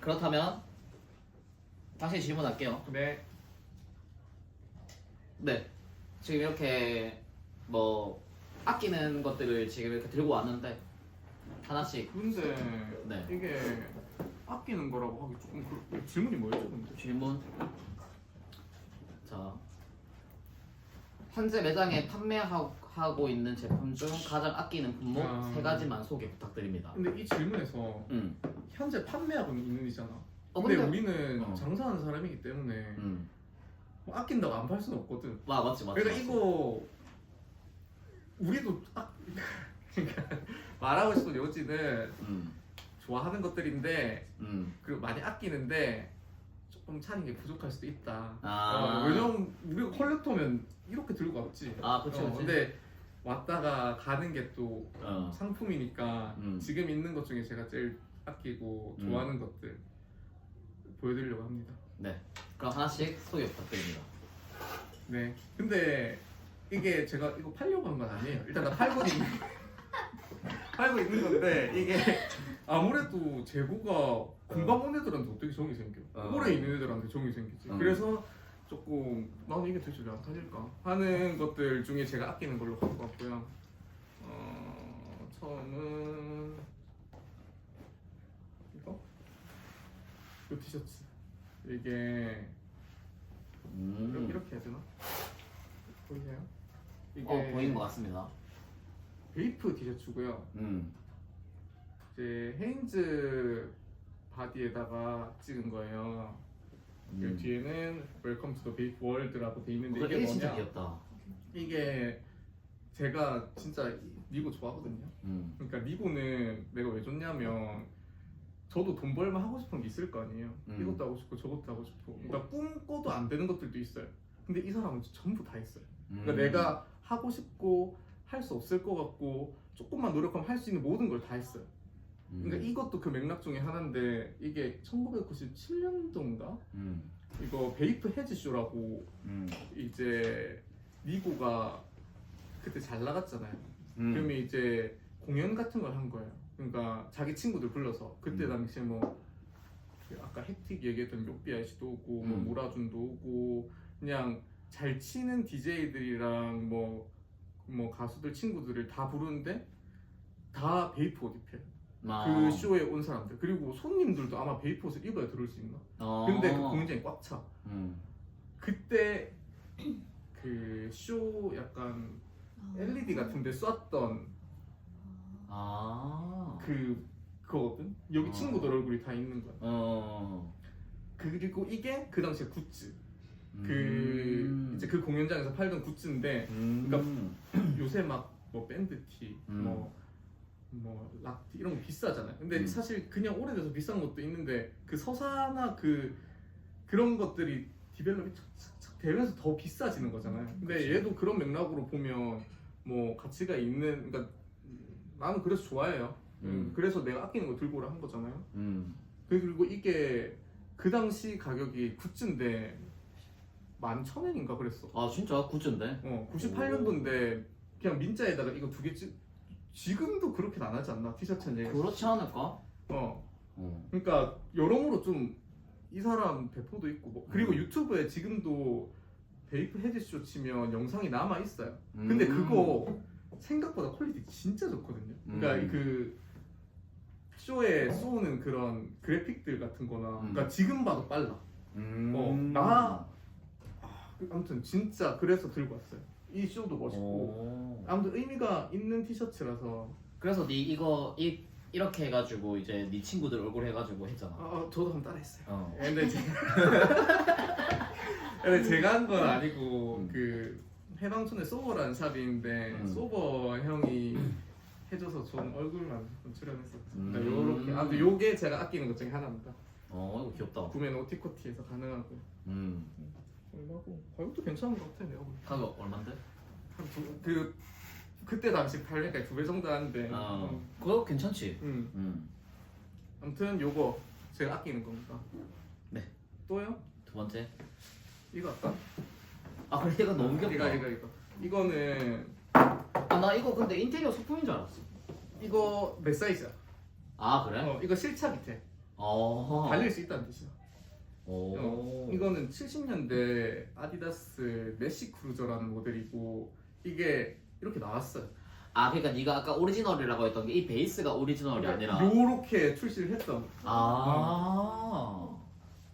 그렇다면 다시 질문할게요. 네. 네. 지금 이렇게 뭐 아끼는 것들을 지금 이렇게 들고 왔는데 하나씩 근데 네. 이게 아끼는 거라고 하기 조금 그 질문이 뭐였죠, 근데? 질문. 자. 현재 매장에 판매하고 있는 제품 중 가장 아끼는 품목 아. 세 가지만 소개 부탁드립니다. 근데 이 질문에서 음. 현재 판매하고 있는 이잖아. 어, 근데, 근데- 우리는 어. 장사하는 사람이기 때문에 음. 뭐 아낀다고 안 팔 수는 없거든. 와 맞지 맞지. 그러니까 맞지. 이거 우리도 아, 그러니까 말하고 싶은 요지는 음. 좋아하는 것들인데 음. 그리고 많이 아끼는데 조금 차는 게 부족할 수도 있다. 아. 어, 왜냐면 우리가 컬렉터면 이렇게 들고 왔지. 아 그치 어. 근데 왔다가 가는 게 또 어. 상품이니까 음. 지금 있는 것 중에 제가 제일 아끼고 음. 좋아하는 것들 보여드리려고 합니다. 네. 그럼 하나씩 소개 부탁드립니다. 네. 근데 이게 제가 이거 팔려고 한 건 아니에요. 일단 나 팔고 있는 팔고 있는 건데 이게 아무래도 재고가 금방 온 애들한테 어떻게 정이 생겨? 어. 오래 있는 애들한테 정이 생기지. 음. 그래서 조금 나는 이게 대체 왜안 팔릴까 하는 것들 중에 제가 아끼는 걸로 갖고 왔고요. 어, 처음은 이거 이 티셔츠 이게 음. 이렇게 해야 되나? 보이세요? 이게 어 보이는 것 같습니다. 베이프 티셔츠고요. 음. 이제 헤인즈 바디에다가 찍은 거예요. 음. 그 뒤에는 Welcome to the Vape World라고 돼 있는데 이게 이게 진짜 뭐냐? 귀엽다. 이게 제가 진짜 리고 좋아하거든요. 음. 그러니까 리고는 내가 왜 좋냐면 저도 돈 벌면 하고 싶은 게 있을 거 아니에요. 음. 이것도 하고 싶고 저것도 하고 싶고. 그러니까 꿈꿔도 안 되는 것들도 있어요. 근데 이 사람은 전부 다 했어요. 그러니까 음. 내가 하고 싶고 할 수 없을 것 같고 조금만 노력하면 할 수 있는 모든 걸 다 했어요. 음. 그러니까 이것도 그 맥락 중에 하나인데 이게 1997년도인가 음. 이거 베이프 헤즈 쇼라고 음. 이제 리고가 그때 잘 나갔잖아요. 음. 그러면 이제 공연 같은 걸 한 거예요. 그러니까 자기 친구들 불러서 그때 음. 당시에 뭐 아까 혜틱 얘기했던 요삐아 씨도 오고 뭐 음. 모라준도 오고 그냥 잘 치는 DJ들이랑 뭐, 뭐 가수들 친구들을 다 부르는데 다 베이프 옷 입혀요. 아. 그 쇼에 온 사람들 그리고 손님들도 아마 베이프 옷을 입어야 들어올 수 있나? 어. 근데 그 공연장이 꽉 차. 음. 그때 그 쇼 약간 LED 같은데 쐈던 아. 그 그거거든. 여기 어. 친구들 얼굴이 다 있는 거야. 어. 그리고 이게 그 당시에 굿즈. 그 음. 이제 그 공연장에서 팔던 굿즈인데 음. 그러니까 요새 막 뭐 밴드 티, 음. 뭐, 뭐 락티 이런 거 비싸잖아요. 근데 음. 사실 그냥 오래돼서 비싼 것도 있는데 그 서사나 그 그런 것들이 디벨롭이 착착착 되면서 더 비싸지는 거잖아요. 근데 그치. 얘도 그런 맥락으로 보면 뭐 가치가 있는 그러니까 나는 그래서 좋아해요. 음. 그래서 내가 아끼는 거 들고 오라 한 거잖아요. 음. 그리고 이게 그 당시 가격이 굿즈인데 만천 원인가 그랬어. 아 진짜 굿즈인데. 어, 98년도인데 그냥 민자에다가 이거 두 개 찍. 지금도 그렇게는 안 하지 않나 티셔츠는? 그렇지 않을까? 어, 어. 그러니까 여러모로 좀 이 사람 배포도 있고 뭐. 그리고 음. 유튜브에 지금도 베이프 헤드쇼 치면 영상이 남아 있어요. 근데 음. 그거 생각보다 퀄리티 진짜 좋거든요. 그러니까 음. 그 쇼에 쏘는 그런 그래픽들 같은 거나 음. 그러니까 지금 봐도 빨라. 음. 어, 나 그- 아무튼 진짜 그래서 들고 왔어요. 이 쇼도 멋있고 오. 아무튼 의미가 있는 티셔츠라서 그래서 네 이거 이 이렇게 해가지고 이제 네 친구들 얼굴 해가지고 했잖아. 아, 아, 저도 한번 따라했어요. 어. 근데 제 근데 제가 한 건 아니고 음. 그 해방촌의 소버라는 샵인데 음. 소버 형이 해줘서 전 얼굴만 좀 출연했었죠. 그러니까 음. 요렇게 아무튼 요게 제가 아끼는 것 중에 하나입니다. 어 이거 귀엽다. 구매는 오티코티에서 가능하고요. 음. 얼마고 가격도 괜찮은 것 같아요. 내가 보기엔. 가격 얼마인데? 한 두 그 그때 당시 팔니까 두 배 정도 하는데. 어. 음. 그거 괜찮지. 음. 음. 아무튼 요거 제가 아끼는 겁니다. 네. 또요? 두 번째. 이거 할까? 아 그래 이거 너무 귀엽다. 이거 이거 이거. 이거는 아 나 이거 근데 인테리어 소품인 줄 알았어. 이거 몇 사이즈야? 아 그래? 어 이거 실차 밑에. 어. 달릴 수 있다는 뜻이야. 오. 어, 이거는 70년대 아디다스 메시 크루저라는 모델이고 이게 이렇게 나왔어요. 아 그러니까 네가 아까 오리지널이라고 했던 게 이 베이스가 오리지널이 아니라. 요렇게 출시를 했던. 아.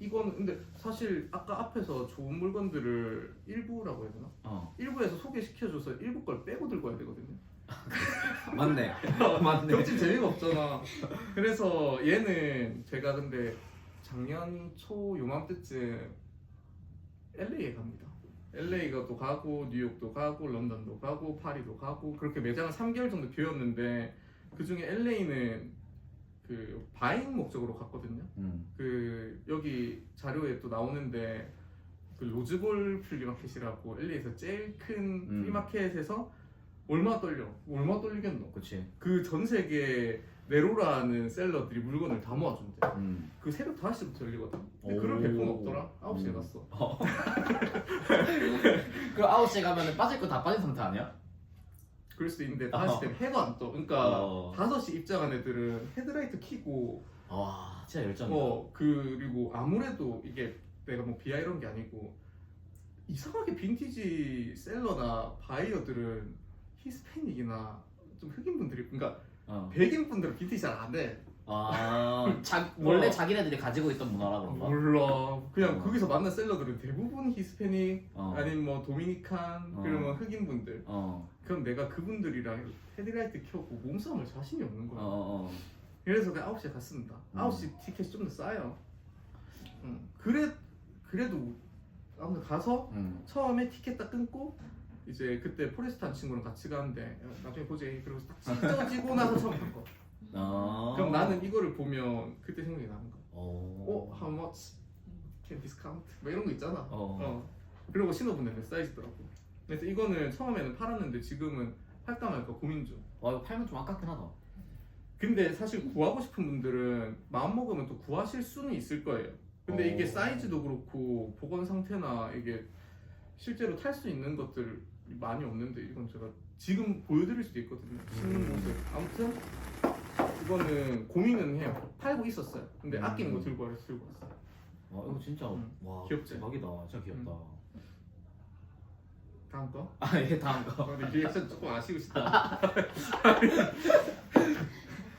이거는 근데 사실 아까 앞에서 좋은 물건들을 일부라고 해야 되나? 어. 일부에서 소개시켜줘서 일부 걸 빼고 들고 와야 되거든요. 맞네. 맞네. 겹칠 재미가 없잖아. 그래서 얘는 제가 근데 작년 초 요맘때쯤 LA에 갑니다. LA가 또 가고 뉴욕도 가고 런던도 가고 파리도 가고 그렇게 매장을 3개월 정도 비웠는데 그 중에 LA는 그 바잉 목적으로 갔거든요. 음. 그 여기 자료에 또 나오는데 그 로즈볼 플리마켓이라고 LA에서 제일 큰 음. 플리마켓에서 얼마 떨려? 얼마 떨리겠노? 그치. 그 전 세계 네로라는 셀러들이 물건을 다 모아준대. 음. 그 새벽 5시부터 열리거든. 근데 오. 그럴 백분 없더라. 9시에 음. 갔어. 그 9시에 가면 빠질 거 다 빠진 상태 아니야? 그럴 수도 있는데 어. 5시 되면 해도 안 떠. 그러니까 어. 5시 입장한 애들은 헤드라이트 켜고 와 진짜 열정이다. 어 그리고 아무래도 이게 내가 뭐 비하 이런 게 아니고 이상하게 빈티지 셀러나 바이어들은 히스패닉이나 좀 흑인 분들이 그러니까 어. 백인 분들은 빈티지 잘안 해. 아 자, 원래 어. 자기네들이 가지고 있던 문화라 그런가? 몰라. 그냥 어. 거기서 만난 셀러들은 대부분 히스패닉 어. 아니면 뭐 도미니칸 어. 뭐 흑인 분들. 어. 그럼 내가 그분들이랑 헤드라이트 켜고 몸싸움을 자신이 없는 어. 거야. 어. 그래서 내가 9시에 갔습니다. 음. 9시 티켓이 좀 더 싸요. 응. 그래 그래도 아무튼 가서 음. 처음에 티켓 딱 끊고 이제 그때 포레스탄 친구랑 같이 가는데 야, 나중에 보지 그리고 딱 찢어지고 나서 처음 간 거. 어. 그럼 나는 이거를 보면 그때 생각이 나는 거야. 어. 어, how much can discount? 뭐 이런 거 있잖아. 어. 어. 그리고 신어보는 내 사이즈더라고. 그래서 이거는 처음에는 팔았는데 지금은 할까 말까 고민 중. 와 이거 팔면 좀 아깝긴 하다. 근데 사실 구하고 싶은 분들은 마음 먹으면 또 구하실 수는 있을 거예요. 근데 이게 어. 사이즈도 그렇고 보건 상태나 이게 실제로 탈 수 있는 것들이 많이 없는데 이건 제가 지금 보여드릴 수도 있거든요. 신는 모습. 아무튼 이거는 고민은 해요. 팔고 있었어요. 근데 음. 아끼는 거 들고 와서 들고 왔어요. 와 이거 진짜 음. 와 귀엽지? 대박이다. 진짜 귀엽다. 다음 거. 아 이게 다음 거. 아, 근데 리액션 조금 아쉬고 싶다.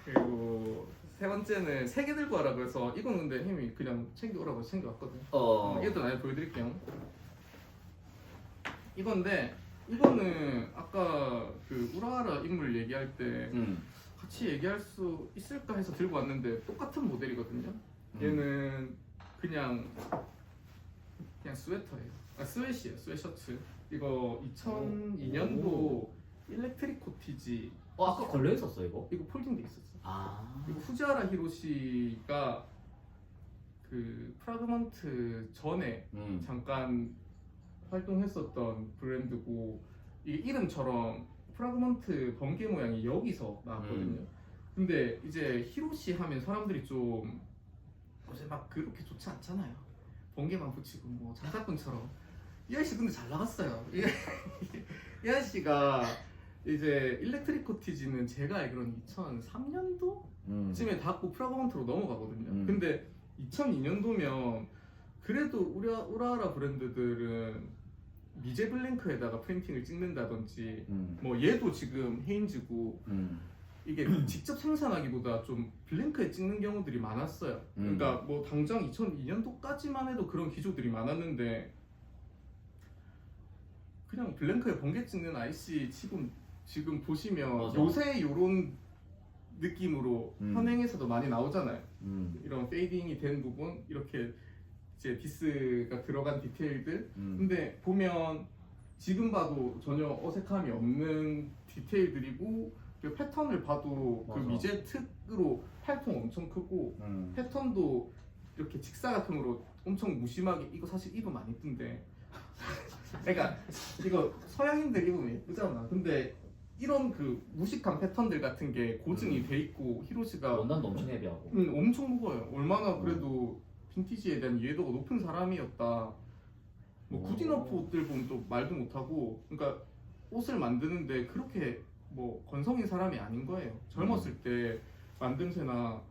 그리고 세 번째는 세 개 들고 와라 그래서 이건 근데 힘이 그냥 챙겨오라고 해서 챙겨왔거든. 어. 이것도 나중에 보여드릴게요. 이건데 이거는 아까 그 우라하라 인물 얘기할 때 음. 같이 얘기할 수 있을까 해서 들고 왔는데 똑같은 모델이거든요. 음. 얘는 그냥 그냥 스웨터예요. 아 스웨시예요. 스웨셔츠. 이거 2002년도 일렉트릭 코티지 어 아까 걸려 있었어 이거? 이거 폴딩돼 있었어. 아. 이거 후지하라 히로시가 그 프라그먼트 전에 음. 잠깐 활동했었던 브랜드고 이게 이름처럼 프라그먼트 번개 모양이 여기서 나왔거든요. 음. 근데 이제 히로시 하면 사람들이 좀 요새 막 그렇게 좋지 않잖아요. 번개만 붙이고 뭐 장사꾼처럼 이 아저씨 근데 잘 나갔어요. 이, 이 아저씨가 이제 일렉트릭 코티지는 제가 알기로는 2003년도 음. 쯤에 닫고 프라그먼트로 넘어가거든요. 음. 근데 2002년도면 그래도 우라, 우라하라 브랜드들은 미제 블랭크에다가 프린팅을 찍는다든지 음. 뭐 얘도 지금 헤인즈고 음. 이게 직접 생산하기보다 좀 블랭크에 찍는 경우들이 많았어요. 음. 그러니까 뭐 당장 2002년도까지만 해도 그런 기조들이 많았는데 그냥 블랭크에 번개 찍는 IC 지금 지금 보시면 맞아. 요새 요런 느낌으로 음. 현행에서도 많이 나오잖아요. 음. 이런 페이딩이 된 부분 이렇게 이제 비스가 들어간 디테일들 음. 근데 보면 지금 봐도 전혀 어색함이 없는 디테일들이고 그 패턴을 봐도 그 맞아. 미제 특으로 팔통 엄청 크고 음. 패턴도 이렇게 직사각형으로 엄청 무심하게 이거 사실 입으면 안 이쁜데 그러니까 이거 서양인들 입으면 예쁘잖아 근데 이런 그 무식한 패턴들 같은 게 고증이 돼 있고 히로시가 원단도 엄청 헤비하고. 음, 엄청 무거워요. 얼마나 그래도 빈티지에 대한 이해도가 높은 사람이었다. 뭐 오. 구디너프 옷들 보면 또 말도 못하고, 그러니까 옷을 만드는데 그렇게 뭐 건성인 사람이 아닌 거예요. 젊었을 때 만듦새나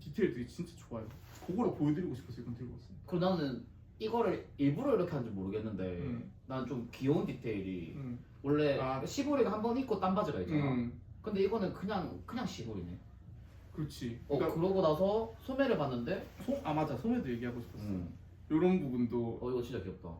디테일들이 진짜 좋아요. 그거를 보여드리고 싶어서 이건 들고 왔어요. 그럼 나는 이거를 일부러 이렇게 하는지 모르겠는데 음. 난 좀 귀여운 디테일이 음. 원래 아. 시보리가 한 번 입고 딴 바지가 있잖아. 음. 근데 이거는 그냥 그냥 시보리네. 그렇지. 어 그러니까 그러고 나서 소매를 봤는데 소, 아 맞아 소매도 얘기하고 싶었어. 음. 이런 부분도 어 이거 진짜 귀엽다.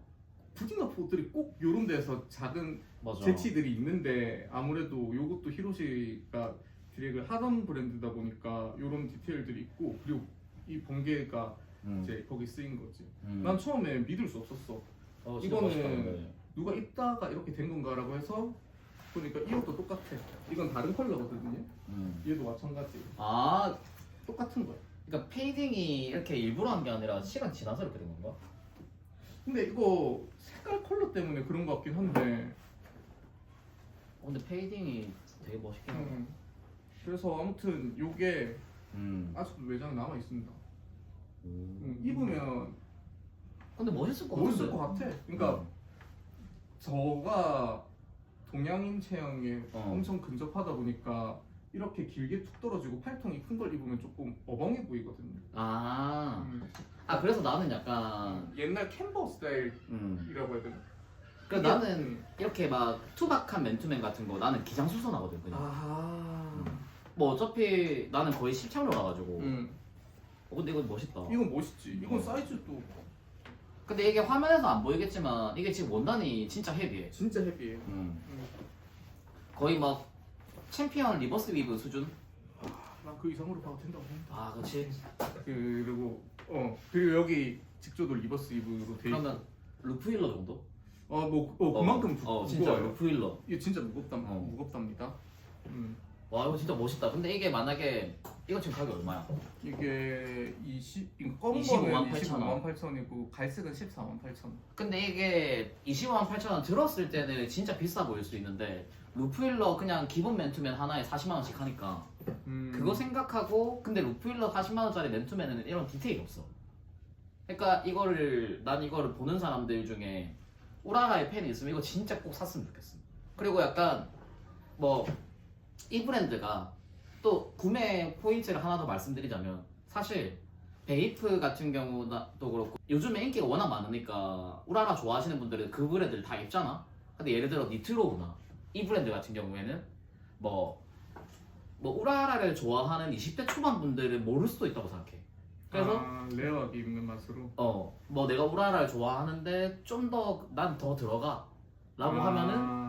푸딩나포들이 꼭 이런 데서 작은 맞아. 재치들이 있는데 아무래도 이것도 히로시가 디렉을 하던 브랜드다 보니까 이런 디테일들이 있고 그리고 이 번개가 음. 이제 거기 쓰인 거지. 음. 난 처음에 믿을 수 없었어. 어, 진짜 이거는- 멋있다, 근데. 누가 입다가 이렇게 된 건가라고 해서 보니까 이것도 똑같아. 이건 다른 컬러거든요. 음. 얘도 마찬가지. 아 똑같은 거야. 그러니까 페이딩이 이렇게 일부러 한 게 아니라 시간 지나서 이렇게 된 건가? 근데 이거 색깔 컬러 때문에 그런 것 같긴 한데. 어, 근데 페이딩이 되게 멋있긴 하다. 음. 그래서 아무튼 요게 음. 아직도 매장에 남아 있습니다. 음. 음, 입으면 근데 멋있을 것 멋있을 같은데. 것 같아. 그러니까 음. 저가 동양인 체형에 어. 엄청 근접하다 보니까 이렇게 길게 툭 떨어지고 팔통이 큰 걸 입으면 조금 어벙해 보이거든요. 아. 음. 아 그래서 나는 약간 옛날 캠버 스타일이라고 음. 해야 되나? 그 나는 이렇게 막 투박한 맨투맨 같은 거 나는 기장 수선하거든 그냥. 아. 뭐 어차피 나는 거의 십창로 가가지고. 음. 어, 근데 이거 멋있다. 이건 멋있지. 이건 어. 사이즈도 근데 이게 화면에서 안 보이겠지만 이게 지금 원단이 진짜 헤비해. 진짜 헤비해. 음. 음. 거의 막 챔피언 리버스 위브 수준? 난그 이상으로 봐도 된다고 생각해. 아 그렇지. 그리고 어 그리고 여기 직조도 리버스 이브로 돼 있고. 그러면 루프힐러 정도? 어뭐 어, 그만큼 두- 어 진짜 무거워요. 루프힐러. 이게 진짜 무겁다 어. 무겁답니다. 음. 와 이거 진짜 멋있다. 근데 이게 만약에 이거 지금 가격 얼마야? 이게 20 이거 검은 25만 거는 8천 25만 8천이고 갈색은 14만 8천. 근데 이게 25만 8천 원 들었을 때는 진짜 비싸 보일 수 있는데 루프힐러 그냥 기본 맨투맨 하나에 40만 원씩 하니까 음. 그거 생각하고 근데 루프힐러 40만 원짜리 맨투맨에는 이런 디테일이 없어. 그러니까 이거를 난 이거를 보는 사람들 중에 우라라의 팬이 있으면 이거 진짜 꼭 샀으면 좋겠어. 그리고 약간 뭐 이 브랜드가 또 구매 포인트를 하나 더 말씀드리자면 사실 베이프 같은 경우도 그렇고 요즘에 인기가 워낙 많으니까 우라라 좋아하시는 분들은 그 브랜드를 다 입잖아. 근데 예를 들어 니트로우나 이 브랜드 같은 경우에는 뭐, 뭐 우라라를 좋아하는 20대 초반 분들은 모를 수도 있다고 생각해. 그래서 아, 레어하게 입는 맛으로. 어 뭐 내가 우라라를 좋아하는데 좀 더 난 더 들어가 라고 아, 하면은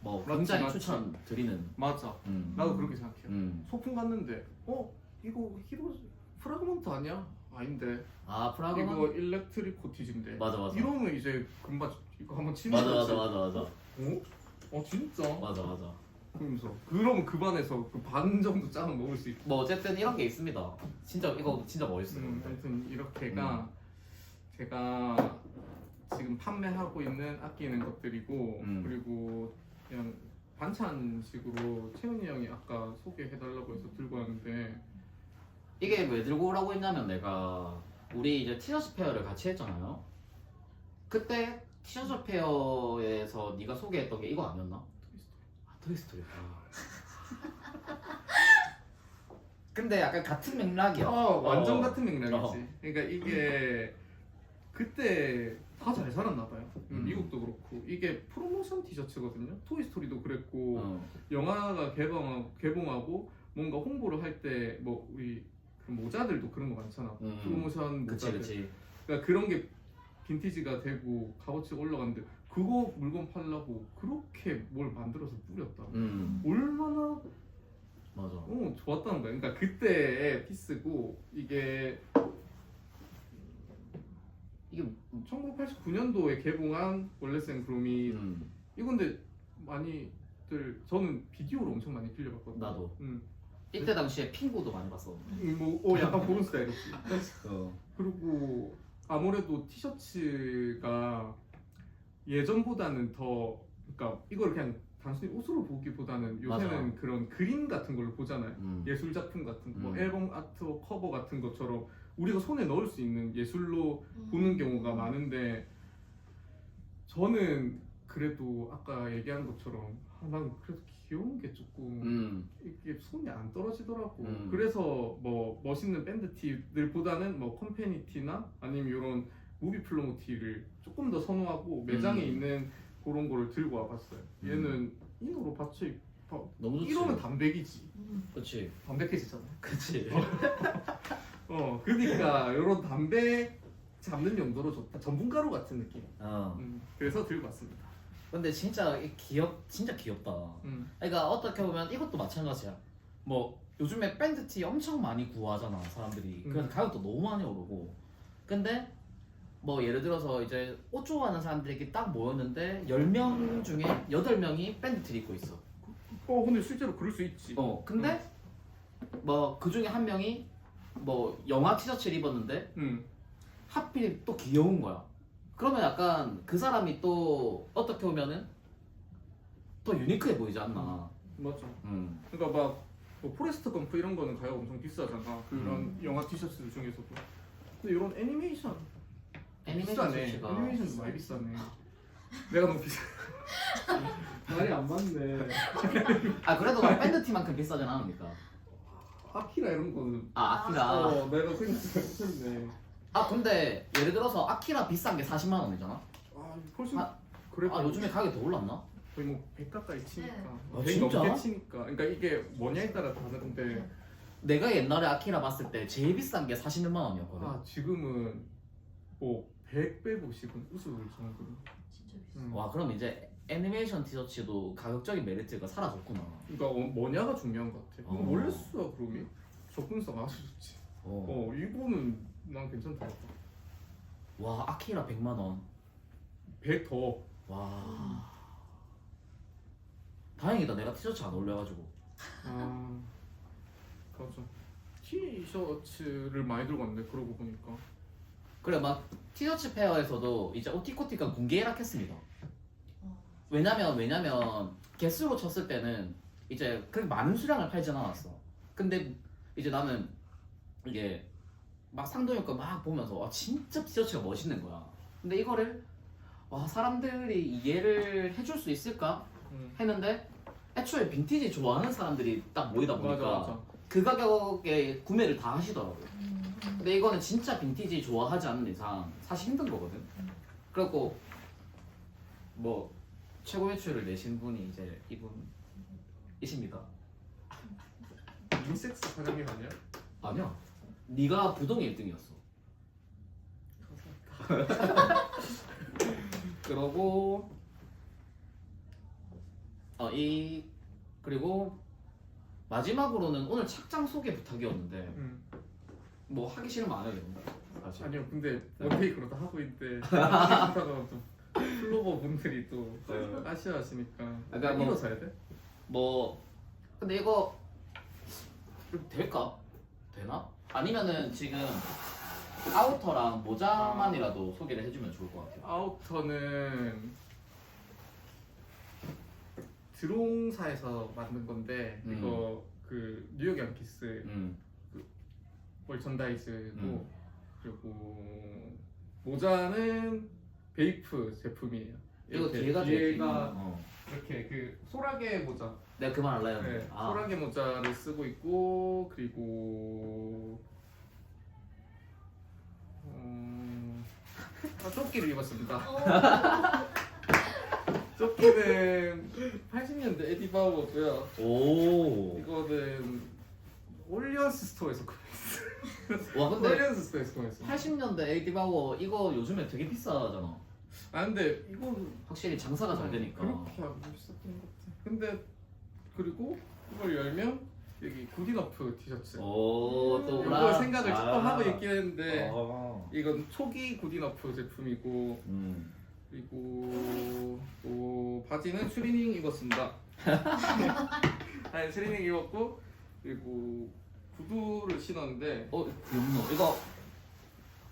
뭐 맞지, 굉장히 맞지. 추천 드리는 맞아. 음. 나도 그렇게 생각해. 요 음. 소품 갔는데 어 이거 히로 프라그먼트 아니야? 아닌데 아 프라그만 이거 일렉트릭 코티지인데. 맞아 맞아 이러면 이제 금방 이거 한번 치는 맞아. 맞아 맞아 맞아 어? 어 진짜? 맞아 맞아 그러면서 그러면 그 반에서 그 반 정도 짜면 먹을 수 있고. 뭐 어쨌든 이런 게 있습니다 진짜 이거 진짜 멋있어요 음. 하여튼 이렇게가 제가 지금 판매하고 있는 아끼는 것들이고 음. 그리고 그냥 반찬식으로 채훈이 형이 아까 소개해달라고 해서 들고 왔는데 이게 왜 들고 오라고 했냐면 내가 우리 이제 티셔츠 페어를 같이 했잖아요 그때 티셔츠 페어에서 네가 소개했던 게 이거 아니었나? 아 토이스토리였다 근데 약간 같은 맥락이야 어, 완전 어. 같은 맥락이지. 어. 그러니까 이게 그때 다 잘 살았나 봐요. 음. 미국도 그렇고 이게 프로모션 티셔츠거든요. 토이 스토리도 그랬고 어. 영화가 개봉하고, 개봉하고 뭔가 홍보를 할 때 뭐 우리 그 모자들도 그런 거 많잖아. 음. 프로모션 그치 모자들. 그치 그러니까 그런 게 빈티지가 되고 값어치가 올라갔는데 그거 물건 팔라고 그렇게 뭘 만들어서 뿌렸다. 음 얼마나 맞아 어 좋았다는 거야. 그러니까 그때의 피스고 이게 이게 1989년도에 개봉한 월레센 그롬이 음 이건데 많이들 저는 비디오로 엄청 많이 빌려봤거든요. 나도 음. 이때 당시에 핑구도 많이 봤어 음, 뭐, 어, 약간 그런 스타일이었지. 어. 그리고 아무래도 티셔츠가 예전보다는 더, 그러니까 이걸 그냥 단순히 옷으로 보기보다는 요새는 맞아. 그런 그림 같은 걸로 보잖아요. 음. 예술 작품 같은 거, 뭐 음. 앨범 아트 커버 같은 것처럼 우리가 손에 넣을 수 있는 예술로 보는 경우가 많은데 저는 그래도 아까 얘기한 것처럼 아, 난 그래도 귀여운 게 조금 음. 이게 손이 안 떨어지더라고. 음. 그래서 뭐 멋있는 밴드 티들보다는 뭐 컴퍼니 티나 아니면 이런 무비 플로모 티를 조금 더 선호하고 매장에 음. 있는 그런 거를 들고 와봤어요. 얘는 이노로 받쳐 입. 너무 좋지. 이러면 담백이지. 음. 그치. 담백해지잖아. 그치. 어, 그러니까 이런 담백 잡는 용도로 좋다. 전분가루 같은 느낌. 어. 음, 그래서 들고 왔습니다. 근데 진짜 이 귀엽, 진짜 귀엽다. 음. 그러니까 어떻게 보면 이것도 마찬가지야. 뭐 요즘에 밴드 티 엄청 많이 구하잖아 사람들이. 그래서 음. 가격도 너무 많이 오르고. 근데 뭐 예를 들어서 이제 옷 좋아하는 사람들이 이렇게 딱 모였는데 10명 중에 8명이 밴드 티를 입고 있어. 어, 근데 실제로 그럴 수 있지. 어, 근데 뭐 그 중에 한 명이 뭐 영화 티셔츠를 입었는데 음. 하필 또 귀여운 거야. 그러면 약간 그 사람이 또 어떻게 보면은 또 유니크해 보이지 않나. 맞아. 음. 그러니까 막 뭐 포레스트 검프 이런 거는 가격 엄청 비싸잖아. 그런 음. 영화 티셔츠 중에서도. 근데 이런 애니메이션 애니메이션 비싸네. 수치가 애니메이션도 많이 비싸네. 내가 너무 비싸. 말이 안 맞네. 아 그래도 막 밴드 티만큼 비싸진 않으니까. 아키라 이런 거는 아 아키라. 어, 내가 생각 못했네. 아 근데 예를 들어서 아키라 비싼 게 40만 원이잖아. 아 훨씬 아, 그래. 아 요즘에 가격 더 올랐나? 거의 뭐100 가까이 치니까. 네. 아, 100 진짜? 넘게 치니까. 그러니까 이게 뭐냐에 따라 다른데. 내가 옛날에 아키라 봤을 때 제일 비싼 게 40만 원이었거든. 아 지금은 뭐 100, 150은 웃을 정도로. 진짜 비싸. 음. 와 그럼 이제 애니메이션 티셔츠도 가격적인 메리트가 사라졌구나. 그러니까 어, 뭐냐가 중요한 것 같아. 어. 원래 수가 그러면 접근성 아주 좋지. 어. 어 이거는 난 괜찮다. 와 아키라 100만 원. 100 더. 와. 다행이다 내가 티셔츠 안 올려가지고. 아 맞아. 티셔츠를 많이 들고 왔네. 그러고 보니까. 그래 막 티셔츠 페어에서도 이제 오티코티가 공개 예약했습니다. 어. 왜냐면 왜냐면 개수로 쳤을 때는 이제 그렇게 많은 수량을 팔진 않았어. 근데 이제 나는 이게 막 상도효과 막 보면서 와 진짜 티셔츠가 멋있는 거야. 근데 이거를 와 사람들이 이해를 해줄 수 있을까 음. 했는데 애초에 빈티지 좋아하는 사람들이 딱 모이다 맞아 보니까 맞아. 그 가격에 구매를 다 하시더라고요. 음. 근데 이거는 진짜 빈티지 좋아하지 않는 이상 사실 힘든 거거든. 그래갖고 뭐 최고 매출을 내신 분이 이제 이분이십니다. 인섹스 사장님 아니야? 아니야. 네가 부동의 1등이었어. 그러고 어이 그리고 마지막으로는 오늘 착장 소개 부탁이었는데 응. 뭐 하기 싫으면 안 해도 된다. 사실. 아니요 근데 원테이크로 다 하고 있는데 하다가 또 플로버 분들이 또 네. 아쉬워하시니까 그러니까 뭐- 이거 사야 돼? 뭐 근데 이거 될까? 되나? 아니면은 지금 아우터랑 모자만이라도 소개를 해주면 좋을 것 같아요. 아우터는 드롱사에서 만든 건데 음. 이거 그 뉴욕 양키스 음, 멀천다이즈고 음. 그리고 모자는 베이프 제품이에요. 이거 이렇게 뒤에가 뒤에가 어. 이렇게 그 소라게 모자, 내가 그말 할래요. 네, 아, 소라게 모자를 쓰고 있고 그리고 음, 아, 조끼를 입었습니다. 어. 조끼는 80년대 에디 바우어고요. 오. 이거는 올리언스 스토어에서 구매했어요. 와 근데 올리언스 스토어에서 구매했어요. 80년대 에이디 바워 이거 요즘에 되게 비싸잖아. 아 근데 이거는 확실히 장사가 잘 되니까. 그렇게 안 비쌌던 것 같아. 근데 그리고 이걸 열면 여기 구디너프 티셔츠. 오또 이거 생각을 조금 하고 있긴 했는데 어. 이건 초기 구디너프 제품이고 음. 그리고 또 바지는 추리닝 입었습니다. 아니 추리닝 입었고 그리고 구두를 신었는데 어 귀엽노. 이거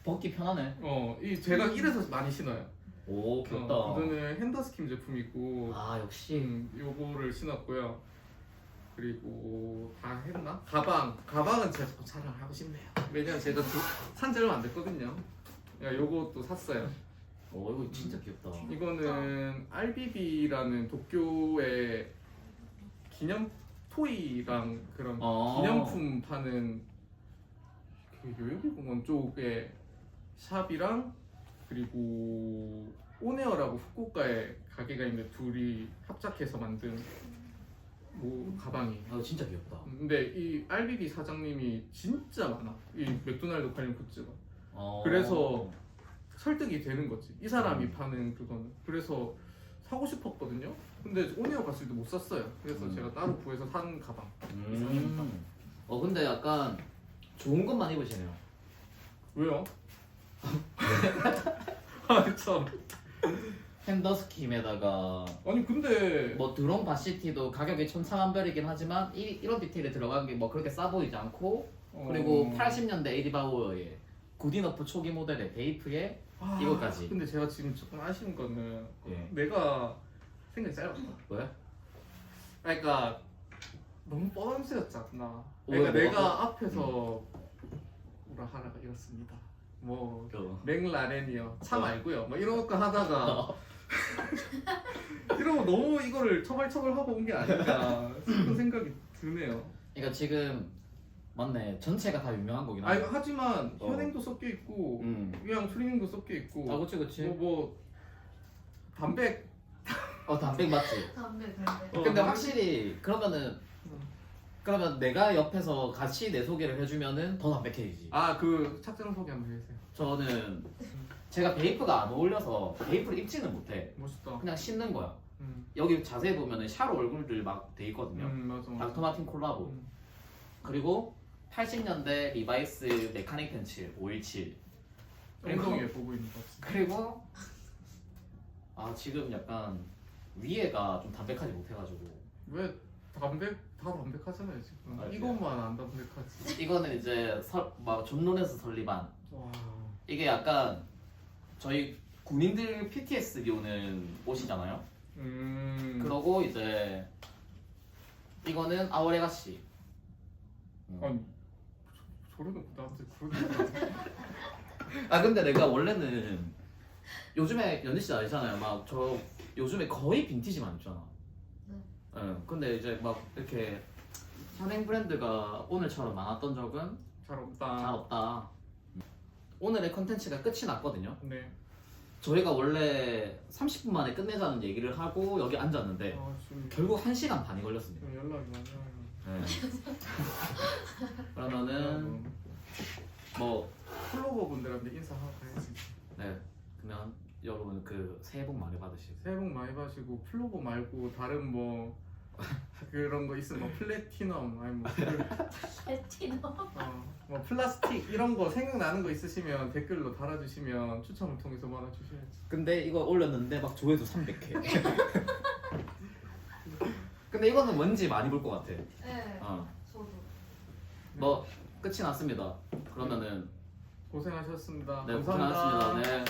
벗기 편하네. 어이 제가 이래서 많이 신어요. 오 귀엽다. 어, 구두는 핸더스킴 제품이고 아 역시. 음, 요거를 신었고요. 그리고 다 했나? 가방 가방은 제가 자꾸 자랑을 하고 싶네요. 왜냐면 제가 두- 산 지 얼마 안 됐거든요. 야, 요것도 샀어요. 오 이거 진짜 귀엽다. 이거는 RBB라는 도쿄의 기념 토이랑 그런 어. 기념품 파는 그 요요기 공원 쪽에 샵이랑 그리고 오네어라고 후쿠오카에 가게가 있는데 둘이 합작해서 만든 뭐 가방이 아 진짜 귀엽다. 근데 이 RBB 사장님이 진짜 많아 이 맥도날드 관련 굿즈가 어. 그래서 설득이 되는 거지 이 사람이 음. 파는 그거는 그래서 사고 싶었거든요 근데 오네어 갔을 때 못 샀어요 그래서 음. 제가 따로 구해서 산 가방 음. 어 근데 약간 좋은 것만 입으시네요. 왜요? 아참 핸더스킴에다가 아니 근데 뭐 드론 바시티도 가격이 천차만별이긴 하지만 이, 이런 디테일에 들어간 게 뭐 그렇게 싸 보이지 않고 그리고 어, 80년대 에디바우어의 굿이너프 초기 모델의 베이프에 아, 이거까지. 근데 제가 지금 조금 아쉬운 거는 예. 내가 생각이 짧았다 왜? 그러니까 너무 뻔함스였잖아 왜, 그러니까 뭐가? 내가 앞에서 우라하라가 이렇습니다 뭐그 맥라렌이요 차 어. 말고요 뭐 이런 거 하다가 이러고 너무 이거를 처벌처벌하고 온 게 아닌가 싶은 생각이 드네요 그러니까 지금 맞네 전체가 다 유명한 거긴 아니 하네. 하지만 어. 현행도 섞여 있고 음. 그냥 트리닝도 섞여 있고 아 그치 그치. 뭐, 뭐 담백 어 담백 맞지. 담배 담배. 어, 근데 담백. 확실히 그러면은 그러면 내가 옆에서 같이 내 소개를 해주면은 더 담백해지지. 아 그 착장 소개 한번 해주세요 저는 제가 베이프가 안 어울려서 베이프를 입지는 못해. 멋있다 그냥 신는 거야. 음, 여기 자세히 보면은 샤로 얼굴들 막 돼 있거든요. 음 맞아 맞아 닥터 마틴 콜라보. 음. 그리고 80년대 리바이스 메카닉 팬츠 517. 그리고 엉덩이 예뻐 보이는 것 같아 그리고 아 지금 약간 위에가 좀 담백하지 못해가지고 왜 담백 다 담백하잖아요 지금 아, 이것만 안 담백하지 이거는 이제 설 막 존론에서 설리반 와 이게 약간 저희 군인들 PTS 입는 옷이잖아요. 음. 그러고 이제 이거는 아오레가시. 음. 아니 저- 저러는 나한테 그러는 아 근데 내가 원래는 요즘에 연희 씨 알잖아요. 막 저 요즘에 거의 빈티지만 입잖아. 네. 응. 근데 이제 막 이렇게 현행 브랜드가 오늘처럼 많았던 적은 잘 없다 잘 없다. 오늘의 컨텐츠가 끝이 났거든요. 네 저희가 원래 30분 만에 끝내자는 얘기를 하고 여기 앉았는데 아, 지금 결국 1시간 반이 걸렸습니다. 좀 연락이 많이 와요 네. 그러면은 뭐 플로버 분들한테 인사하고 가야지 네. 그러면 여러분 그 새해 복 많이 받으시고 새해 복 많이 받으시고 플로버 말고 다른 뭐 그런 거 있으면 뭐 플래티넘 아니 뭐, 그, 에티너. 어, 뭐 플라스틱 이런 거 생각나는 거 있으시면 댓글로 달아주시면 추첨을 통해서 받아주셔야지 근데 이거 올렸는데 막 조회수 300회. 근데 이거는 왠지 많이 볼 것 같아. 네. 어. 저도. 뭐 끝이 났습니다. 그러면은 고생하셨습니다 네 감사합니다 고생하셨습니다. 네.